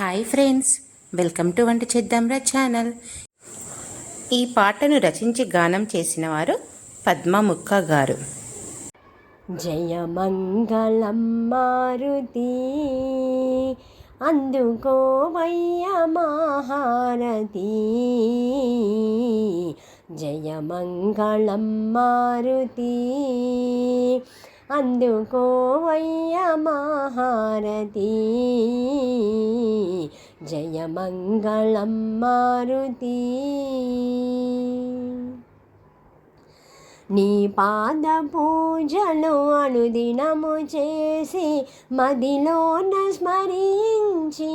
Hi friends welcome to వంట చేద్దాంరా channel. ఈ పాటను రచించి గానం చేసిన వారు పద్మ ముక్క గారు. జయమంగళం మారుతి అందుకోవయ్య మహారతి. జయమంగళం మారుతి అందుకోవయ్య మహారతి. జయమంగళం మారుతి నీ పాద పూజలు అనుదినము చేసి మదిలోన స్మరించి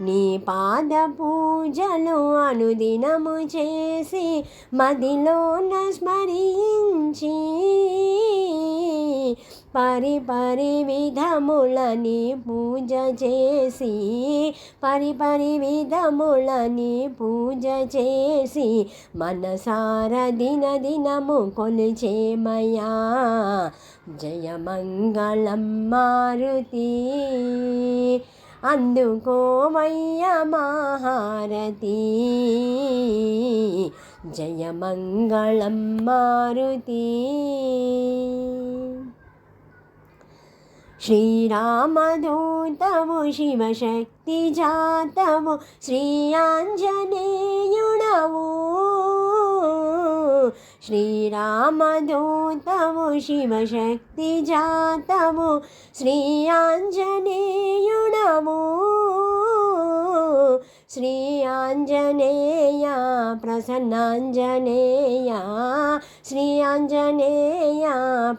నీ పాద పూజలు అనుదినము చేసి మదిలోన స్మరించి పరి విధములని పూజ చేసి పరిపరి విధములని పూజ చేసి మనసార దిన దినము కొలిచేమయా జయమంగళం మారుతి. అందుకోమయ్య మహారతి జయమంగళం మారుతి. శ్రీరామదూతవు శివశక్తి జాతవు శ్రీ ఆంజనేయుడవు శ్రీరామదూతవు శివశక్తి జాతవు శ్రీ ఆంజనేయుడవు శ్రీ ఆంజనేయ ప్రసన్నాంజనేయ. శ్రీ ఆంజనేయ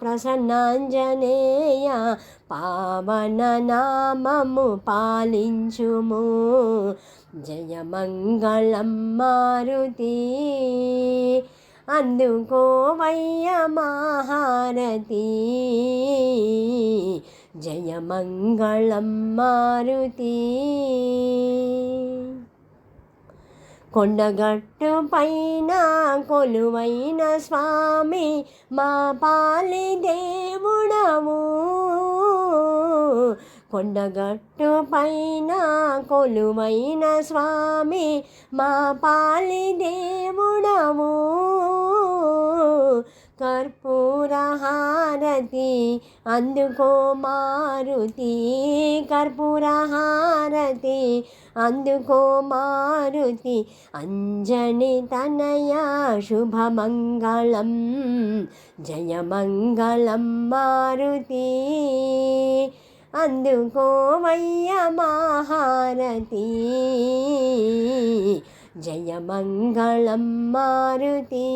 ప్రసన్నాంజనేయ పావన నామము పాలించుము. జయమంగళం మారుతి. అందుకోవయ్య మహారతి జయమంగళం మారుతి. కొండగట్టు పైన కొలువైన స్వామి మా పాలి దేవుడవు. కొండగట్టు పైన కొలువైన స్వామి మా పాలి దేవుడవు. కర్పూరహారతి అందుకో మారుతి. కర్పూరహారతి అందుకో మారుతి. అంజని తనయ శుభమంగళం జయమంగళం మారుతి. అందుకోవయ్య మహారతి जयमङ्गलं मारुती।